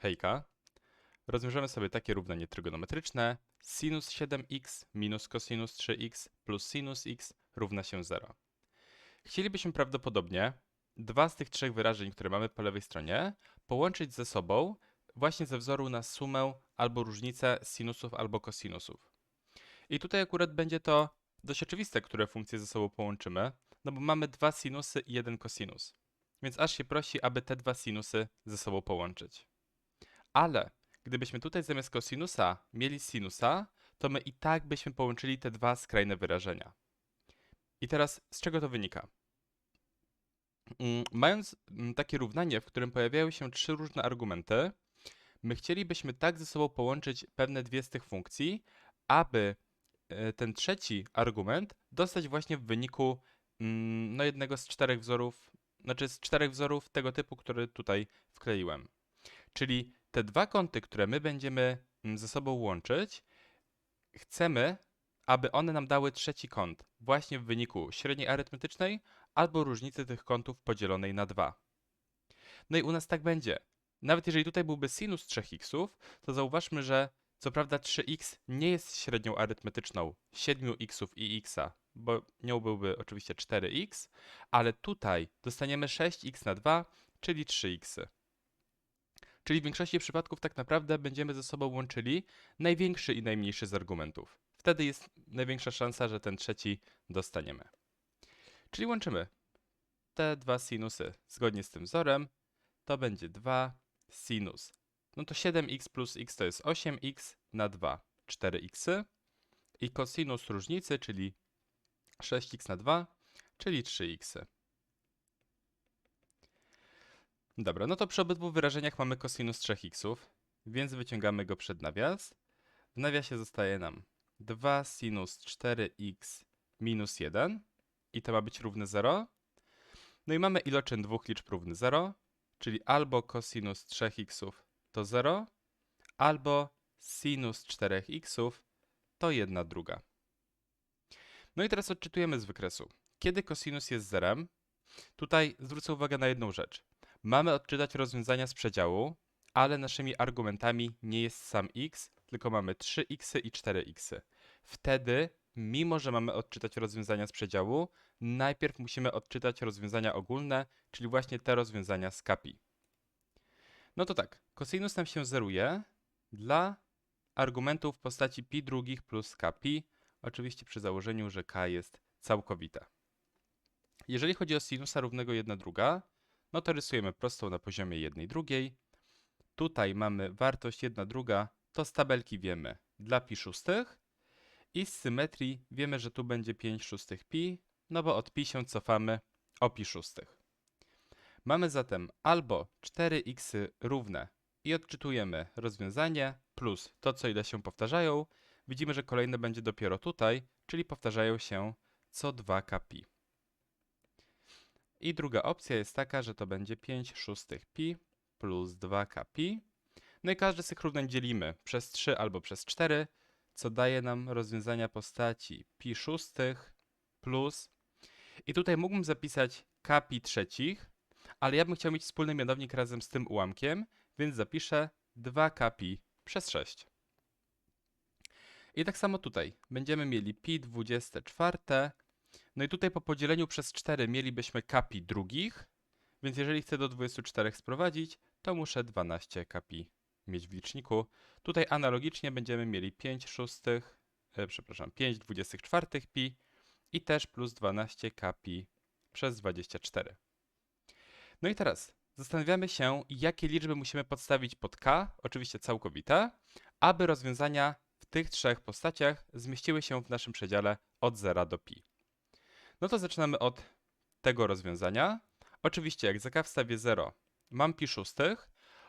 Hejka. Rozwiążemy sobie takie równanie trygonometryczne. Sinus 7x minus cosinus 3x plus sinus x równa się 0. Chcielibyśmy prawdopodobnie dwa z tych trzech wyrażeń, które mamy po lewej stronie, połączyć ze sobą właśnie ze wzoru na sumę albo różnicę sinusów albo kosinusów. I tutaj akurat będzie to dość oczywiste, które funkcje ze sobą połączymy, no bo mamy dwa sinusy i jeden kosinus. Więc aż się prosi, aby te dwa sinusy ze sobą połączyć. Ale gdybyśmy tutaj zamiast kosinusa mieli sinusa, to my i tak byśmy połączyli te dwa skrajne wyrażenia. I teraz z czego to wynika? Mm, Mając mm, takie równanie, w którym pojawiają się trzy różne argumenty, my chcielibyśmy tak ze sobą połączyć pewne dwie z tych funkcji, aby e, ten trzeci argument dostać właśnie w wyniku mm, no jednego z czterech wzorów, znaczy z czterech wzorów tego typu, który tutaj wkleiłem. Czyli te dwa kąty, które my będziemy mm, ze sobą łączyć, chcemy, aby one nam dały trzeci kąt, właśnie w wyniku średniej arytmetycznej albo różnicy tych kątów podzielonej na 2. No i u nas tak będzie. Nawet jeżeli tutaj byłby sinus 3x, to zauważmy, że co prawda 3x nie jest średnią arytmetyczną 7x i x, bo nią byłby oczywiście 4x, ale tutaj dostaniemy 6x na 2, czyli 3x. Czyli w większości przypadków tak naprawdę będziemy ze sobą łączyli największy i najmniejszy z argumentów. Wtedy jest największa szansa, że ten trzeci dostaniemy. Czyli łączymy te dwa sinusy zgodnie z tym wzorem. To będzie 2 sinus. No to 7x plus x to jest 8x na 2, 4x. I cosinus różnicy, czyli 6x na 2, czyli 3x. Dobra, no to przy obydwu wyrażeniach mamy cosinus 3x, więc wyciągamy go przed nawias. W nawiasie zostaje nam 2 sinus 4x minus 1 i to ma być równe 0. No i mamy iloczyn dwóch liczb równy 0, czyli albo cosinus 3x to 0, albo sinus 4x to 1 druga. No i teraz odczytujemy z wykresu. Kiedy cosinus jest zerem, tutaj zwrócę uwagę na jedną rzecz. Mamy odczytać rozwiązania z przedziału, ale naszymi argumentami nie jest sam x, tylko mamy 3x i 4x. Wtedy, mimo że mamy odczytać rozwiązania z przedziału, najpierw musimy odczytać rozwiązania ogólne, czyli właśnie te rozwiązania z kapi. No to tak, cosinus nam się zeruje dla argumentów w postaci pi drugich plus kpi, oczywiście przy założeniu, że k jest całkowite. Jeżeli chodzi o sinusa równego 1 druga, no to rysujemy prostą na poziomie 1 drugiej. Tutaj mamy wartość 1 druga, to z tabelki wiemy dla pi szóstych i z symetrii wiemy, że tu będzie 5 szóstych pi, no bo od pi się cofamy o pi szóstych. Mamy zatem albo 4x równe i odczytujemy rozwiązanie plus to, co ile się powtarzają. Widzimy, że kolejne będzie dopiero tutaj, czyli powtarzają się co 2 pi. I druga opcja jest taka, że to będzie 5 szóstych pi plus 2 pi. No i każdy z tych równań dzielimy przez 3 albo przez 4, co daje nam rozwiązania postaci pi szóstych plus... I tutaj mógłbym zapisać k pi trzecich, ale ja bym chciał mieć wspólny mianownik razem z tym ułamkiem, więc zapiszę 2 pi przez 6. I tak samo tutaj. Będziemy mieli pi 24. No i tutaj po podzieleniu przez 4 mielibyśmy kapi drugich, więc jeżeli chcę do 24 sprowadzić, to muszę 12 kapi mieć w liczniku. Tutaj analogicznie będziemy mieli 5 szóstych, e, przepraszam, 5 24 pi i też plus 12 kapi przez 24. No i teraz zastanawiamy się, jakie liczby musimy podstawić pod k, oczywiście całkowite, aby rozwiązania w tych trzech postaciach zmieściły się w naszym przedziale od 0 do pi. No to zaczynamy od tego rozwiązania. Oczywiście jak za k wstawię 0, mam pi szóstych.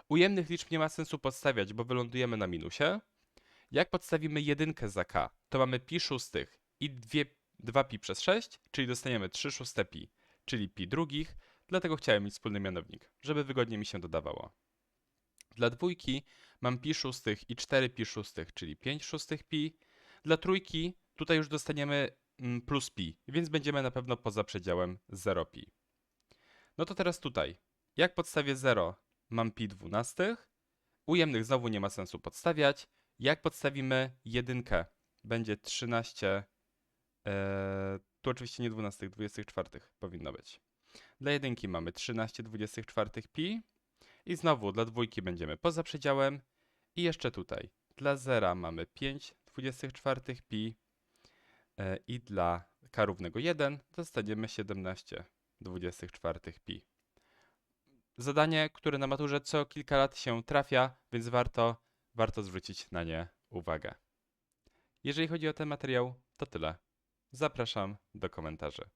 Ujemnych liczb nie ma sensu podstawiać, bo wylądujemy na minusie. Jak podstawimy jedynkę za k, to mamy pi szóstych i 2, 2 pi przez 6, czyli dostaniemy 3 szóste pi, czyli pi drugich. Dlatego chciałem mieć wspólny mianownik, żeby wygodnie mi się dodawało. Dla dwójki mam pi szóstych i 4 pi szóstych, czyli 5 szóstych pi. Dla trójki tutaj już dostaniemy plus pi, więc będziemy na pewno poza przedziałem 0 pi. No to teraz tutaj. Jak podstawię 0, mam pi dwunastych. Ujemnych znowu nie ma sensu podstawiać. Jak podstawimy jedynkę? Będzie 13, e, tu oczywiście nie 12, 24 powinno być. Dla jedynki mamy 13 24 pi i znowu dla dwójki będziemy poza przedziałem i jeszcze tutaj dla zera mamy 5 24 pi e, i dla k równego 1 dostaniemy 17 24 pi. Zadanie, które na maturze co kilka lat się trafia, więc warto, warto zwrócić na nie uwagę. Jeżeli chodzi o ten materiał, to tyle. Zapraszam do komentarzy.